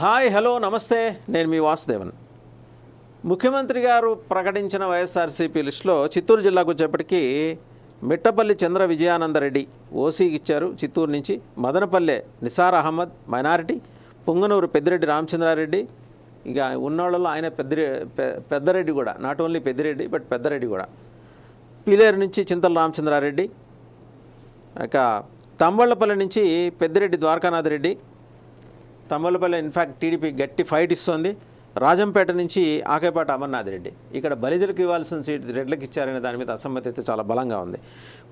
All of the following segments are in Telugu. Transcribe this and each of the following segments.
హాయ్ హలో నమస్తే. నేను మీ వాసుదేవన్. ముఖ్యమంత్రి గారు ప్రకటించిన వైఎస్ఆర్సీపీ లిస్టులో చిత్తూరు జిల్లాకు వచ్చేప్పటికీ మిట్టపల్లి చంద్ర విజయానందరెడ్డి ఓసీకి ఇచ్చారు. చిత్తూరు నుంచి మదనపల్లె నిసార్ అహ్మద్ మైనారిటీ పుంగనూరు పెద్దిరెడ్డి రామచంద్రారెడ్డి ఇక ఉన్నోళ్ళలో ఆయన పెద్ద పెద్దరెడ్డి కూడా. Not only Peddireddy but Peddareddy కూడా. పీలేరు నుంచి చింతల రామచంద్రారెడ్డి ఇక తంబళ్ళపల్లి నుంచి Peddireddy Dwarakanath Reddy Thammalapalli in fact TDP గట్టి ఫైట్ ఇస్తోంది. రాజంపేట నుంచి ఆకేపాటి అమర్నాథ్ రెడ్డి. ఇక్కడ బలిజలకు ఇవ్వాల్సిన సీట్ రెడ్లకు ఇచ్చారనే దాని మీద అసమ్మతి అయితే చాలా బలంగా ఉంది.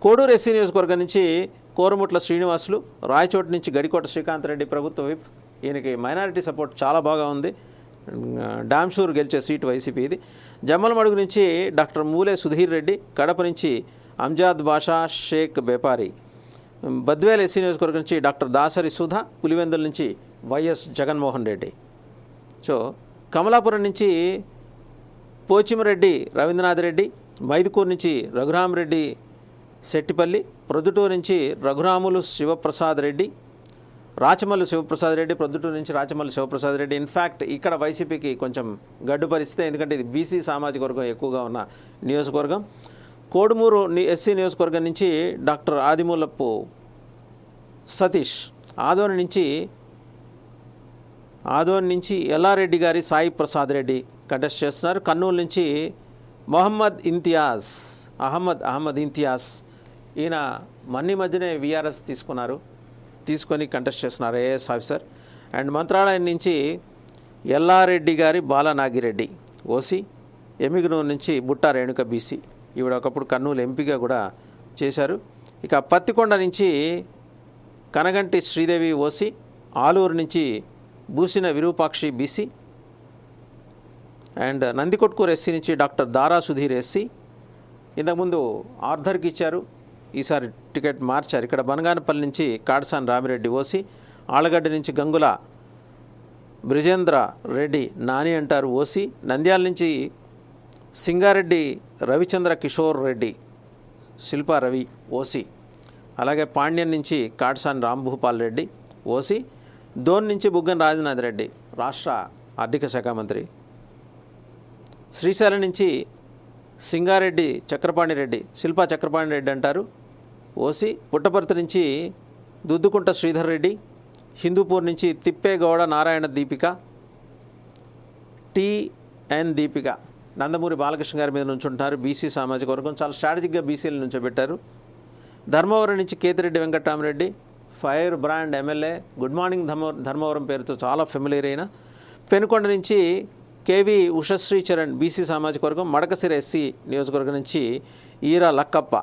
కోడూరు ఎస్సీ నియోజకవర్గం నుంచి కోరముట్ల శ్రీనివాసులు రాయచోటు నుంచి గడికోట శ్రీకాంత్ రెడ్డి ప్రభుత్వ విప్. ఈయనకి మైనారిటీ సపోర్ట్ చాలా బాగా ఉంది. డామ్షూర్ గెలిచే సీటు వైసీపీ ఇది. జమ్మలమడుగు నుంచి డాక్టర్ మూలే సుధీర్ రెడ్డి కడప నుంచి అంజాద్ బాషా షేక్ బేపారి. బద్వేల్ ఎస్సీ నియోజకవర్గం నుంచి డాక్టర్ దాసరి సుధా పులివెందుల నుంచి వైఎస్ జగన్మోహన్ రెడ్డి. సో కమలాపురం నుంచి పోచిమరెడ్డి రవీంద్రనాథ్ రెడ్డి మైదుకూరు నుంచి రఘురామరెడ్డి శెట్టిపల్లి ప్రొద్దుటూరు నుంచి రఘురాములు శివప్రసాద్ రెడ్డి రాచమల్లు శివప్రసాద్ రెడ్డి ప్రొద్దుటూరు నుంచి రాచమల్లు శివప్రసాద్ రెడ్డి. ఇన్ఫ్యాక్ట్ ఇక్కడ వైసీపీకి కొంచెం గడ్డు పరిస్థితి ఎందుకంటే ఇది బీసీ సామాజిక వర్గం ఎక్కువగా ఉన్న నియోజకవర్గం. కోడుమూరు ని- ఎస్సీ నియోజకవర్గం నుంచి డాక్టర్ ఆదిమూలపు సతీష్ ఆదోని నుంచి ఆదోని నుంచి ఎల్లారెడ్డి గారి సాయి ప్రసాద్ రెడ్డి కంటెస్ట్ చేస్తున్నారు. కర్నూలు నుంచి మొహమ్మద్ ఇంతియాజ్ అహమ్మద్ అహ్మద్ ఇంతియాజ్. ఈయన మన్ని మధ్యనే విఆర్ఎస్ తీసుకున్నారు. తీసుకొని కంటెస్ట్ చేస్తున్నారు ఏఎస్ ఆఫీసర్ అండ్ మంత్రాలయం నుంచి ఎల్లారెడ్డి గారి బాలనాగిరెడ్డి ఓసీ ఎమిగనూరు నుంచి బుట్టా రేణుక బీసీ ఈవిడ ఒకప్పుడు కర్నూలు ఎంపీగా కూడా చేశారు. ఇక పత్తికొండ నుంచి కనగంటి శ్రీదేవి ఓసి ఆలూరు నుంచి Boosina Virupakshi BC and Nandikotkur SC నుంచి డాక్టర్ దారా సుధీర్ ఎస్సీ ఇంతకుముందు ఆర్థర్కి ఇచ్చారు. ఈసారి టికెట్ మార్చారు. ఇక్కడ బనగానపల్లి నుంచి కాడసాన్ రామిరెడ్డి ఓసి ఆళ్ళగడ్డ నుంచి గంగుల బ్రిజేంద్ర రెడ్డి నాని అంటారు ఓసి నంద్యాల నుంచి సింగారెడ్డి రవిచంద్ర కిషోర్ రెడ్డి శిల్పా రవి ఓసి అలాగే పాండ్యం నుంచి కాడసాన్ రాంభూపాల్ రెడ్డి ఓసి దోన్ నుంచి బుగ్గన రాజనాథ్ రెడ్డి రాష్ట్ర ఆర్థిక శాఖ మంత్రి. శ్రీశైలం నుంచి సింగారెడ్డి చక్రపాణి రెడ్డి శిల్పా చక్రపాణి రెడ్డి అంటారు. ఓసి పుట్టపర్తి నుంచి దుద్దుకుంట శ్రీధర్ రెడ్డి హిందూపూర్ నుంచి తిప్పేగౌడ నారాయణ దీపిక టిఎన్ దీపిక నందమూరి బాలకృష్ణ గారి మీద నుంచుంటున్నారు బీసీ సామాజిక వర్గం చాలా స్ట్రాటజిక్గా నుంచో పెట్టారు. ధర్మవరం నుంచి Kethireddy Venkataramareddy fire brand MLA good morning Dharma Dharmavaram పేరుతో చాలా ఫెమిలియర్ అయిన పెనుకొండ నుంచి కేవీ ఉషశ్రీ చరణ్ బీసీ సామాజిక వర్గం మడకసిర ఎస్సీ నియోజకవర్గం నుంచి ఈరా లక్కప్ప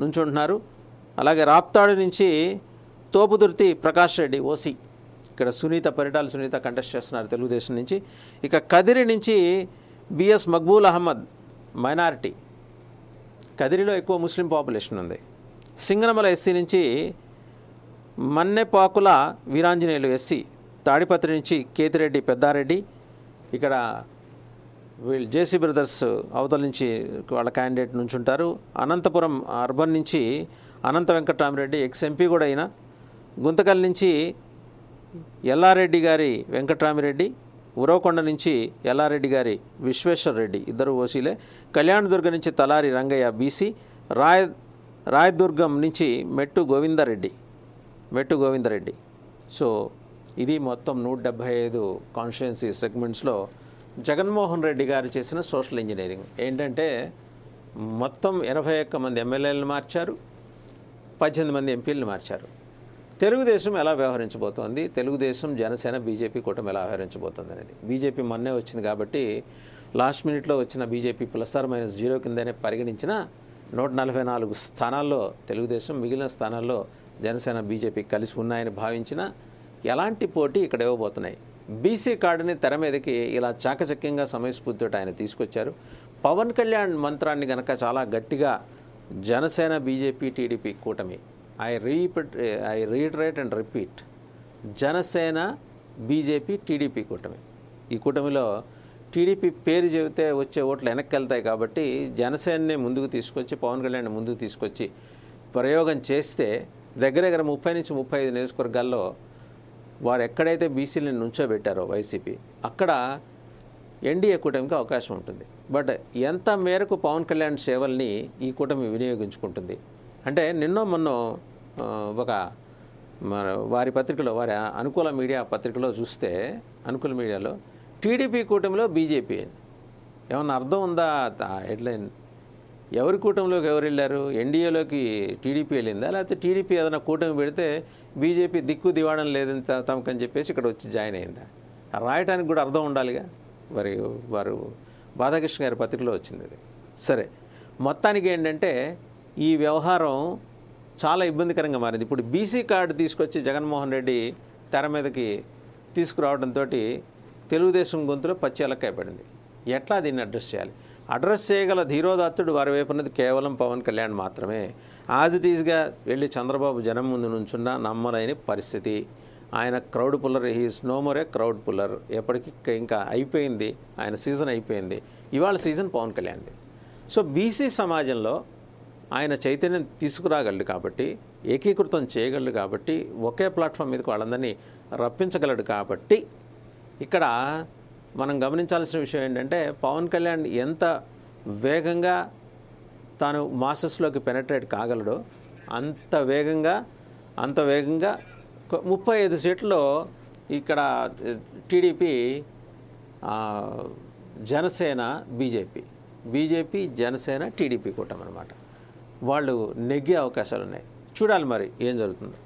నుంచుంటున్నారు. అలాగే రాప్తాడు నుంచి తోపుదుర్తి ప్రకాష్ రెడ్డి ఓసీ ఇక్కడ సునీత పరిటాల సునీత కంటెస్ట్ చేస్తున్నారు తెలుగుదేశం నుంచి. ఇక కదిరి నుంచి B S Maqbool Ahmed minority. కదిరిలో ఎక్కువ ముస్లిం పాపులేషన్ ఉంది. సింగనమల ఎస్సీ నుంచి మన్నెపాకుల వీరాంజనేయులు ఎస్సీ తాడిపత్రి నుంచి కేతిరెడ్డి పెద్దారెడ్డి. ఇక్కడ వీళ్ళు జేసీ బ్రదర్స్ అవతల నుంచి వాళ్ళ క్యాండిడేట్ నుంచి ఉంటారు అనంతపురం అర్బన్ నుంచి అనంత వెంకటరామరెడ్డి ఎక్స్ ఎంపీ కూడా అయిన గుంతకల్ నుంచి ఎల్లారెడ్డి గారి వెంకటరామిరెడ్డి. ఉరవకొండ నుంచి ఎల్లారెడ్డి గారి విశ్వేశ్వర్ రెడ్డి ఇద్దరు ఓసీలే. కళ్యాణదుర్గ నుంచి తలారి రంగయ్య బీసీ. రాయ రాయదుర్గం నుంచి మెట్టు గోవిందారెడ్డి. మెట్టు గోవిందరెడ్డి. సో ఇది మొత్తం నూట డెబ్భై ఐదు కాన్స్టిట్యున్సీ సెగ్మెంట్స్లో జగన్మోహన్ రెడ్డి గారు చేసిన సోషల్ ఇంజనీరింగ్ ఏంటంటే మొత్తం ఎనభై ఒక్క మంది ఎమ్మెల్యేలను మార్చారు పద్దెనిమిది మంది ఎంపీలను మార్చారు. తెలుగుదేశం ఎలా వ్యవహరించబోతోంది? తెలుగుదేశం జనసేన బీజేపీ కూటమి ఎలా వ్యవహరించబోతోంది అనేది. బీజేపీ మొన్నే వచ్చింది కాబట్టి లాస్ట్ మినిట్లో వచ్చిన BJP plus or minus zero కిందనే పరిగణించిన నూట నలభై నాలుగు స్థానాల్లో తెలుగుదేశం మిగిలిన స్థానాల్లో జనసేన బీజేపీ కలిసి ఉన్నాయని భావించిన ఎలాంటి పోటీ ఇక్కడ ఇవ్వబోతున్నాయి? బీసీ కార్డుని తెర మీదకి ఇలా చాకచక్యంగా సమయస్ఫూర్తితో ఆయన తీసుకొచ్చారు. పవన్ కళ్యాణ్ మంత్రాన్ని గనక చాలా గట్టిగా జనసేన బీజేపీ టీడీపీ కూటమి I repeat I reiterate and repeat Janasena BJP TDP కూటమి. ఈ కూటమిలో టీడీపీ పేరు చెబితే వచ్చే ఓట్లు వెనక్కి వెళ్తాయి కాబట్టి జనసేనని ముందుకు తీసుకొచ్చి పవన్ కళ్యాణ్ ముందుకు తీసుకొచ్చి ప్రయోగం చేస్తే దగ్గర దగ్గర ముప్పై నుంచి ముప్పై ఐదు నియోజకవర్గాల్లో వారు ఎక్కడైతే బీసీలను నుంచోబెట్టారో వైసీపీ అక్కడ ఎన్డీఏ కూటమికి అవకాశం ఉంటుంది. బట్ ఎంత మేరకు పవన్ కళ్యాణ్ సేవల్ని ఈ కూటమి వినియోగించుకుంటుంది? అంటే నిన్నో మొన్నో ఒక వారి పత్రికలో వారి అనుకూల మీడియా పత్రికలో చూస్తే అనుకూల మీడియాలో టీడీపీ కూటమిలో బీజేపీ ఏమన్నా అర్థం ఉందా హెడ్లైన్? ఎవరి కూటమిలోకి ఎవరు వెళ్ళారు? ఎన్డీఏలోకి టీడీపీ వెళ్ళిందా? లేకపోతే టీడీపీ ఏదైనా కూటమి పెడితే బీజేపీ దిక్కు దివాడం లేదని త- తమకని చెప్పేసి ఇక్కడ వచ్చి జాయిన్ అయిందా? రాయటానికి కూడా అర్థం ఉండాలిగా? మరి వారు బాధాకృష్ణ గారి పత్రికలో వచ్చింది అది. సరే మొత్తానికి ఏంటంటే ఈ వ్యవహారం చాలా ఇబ్బందికరంగా మారింది. ఇప్పుడు బీసీ కార్డు తీసుకొచ్చి జగన్మోహన్ రెడ్డి తెర మీదకి తీసుకురావడంతో తెలుగుదేశం గొంతులో పచ్చి ఎలక్కాయ పడింది. ఎట్లా దీన్ని అడ్రస్ చేయాలి? అడ్రస్ చేయగల ధీరోదాత్తుడు వారి వైపు ఉన్నది కేవలం పవన్ కళ్యాణ్ మాత్రమే. యాజ్ ఇట్ ఈజ్గా వెళ్ళి చంద్రబాబు జనం ముందు నుంచున్న నమ్మలేని పరిస్థితి. ఆయన crowd puller he's no more a crowd puller ఎప్పటికీ ఇంకా అయిపోయింది. ఆయన సీజన్ అయిపోయింది. ఇవాళ సీజన్ పవన్ కళ్యాణ్ది. సో బీసీ సమాజంలో ఆయన చైతన్యం తీసుకురాగలడు కాబట్టి ఏకీకృతం చేయగలడు కాబట్టి ఒకే ప్లాట్ఫామ్ మీదకి వాళ్ళందరినీ రప్పించగలడు కాబట్టి ఇక్కడ మనం గమనించాల్సిన విషయం ఏంటంటే పవన్ కళ్యాణ్ ఎంత వేగంగా తాను మాసెస్లోకి పెనట్రేట్ కాగలడో అంత వేగంగా అంత వేగంగా ముప్పై ఐదు సీట్లలో ఇక్కడ TDP Janasena BJP. BJP Janasena TDP కూటమి అనమాట వాళ్ళు నెగ్గే అవకాశాలు ఉన్నాయి చూడాలి మరి ఏం జరుగుతుందో.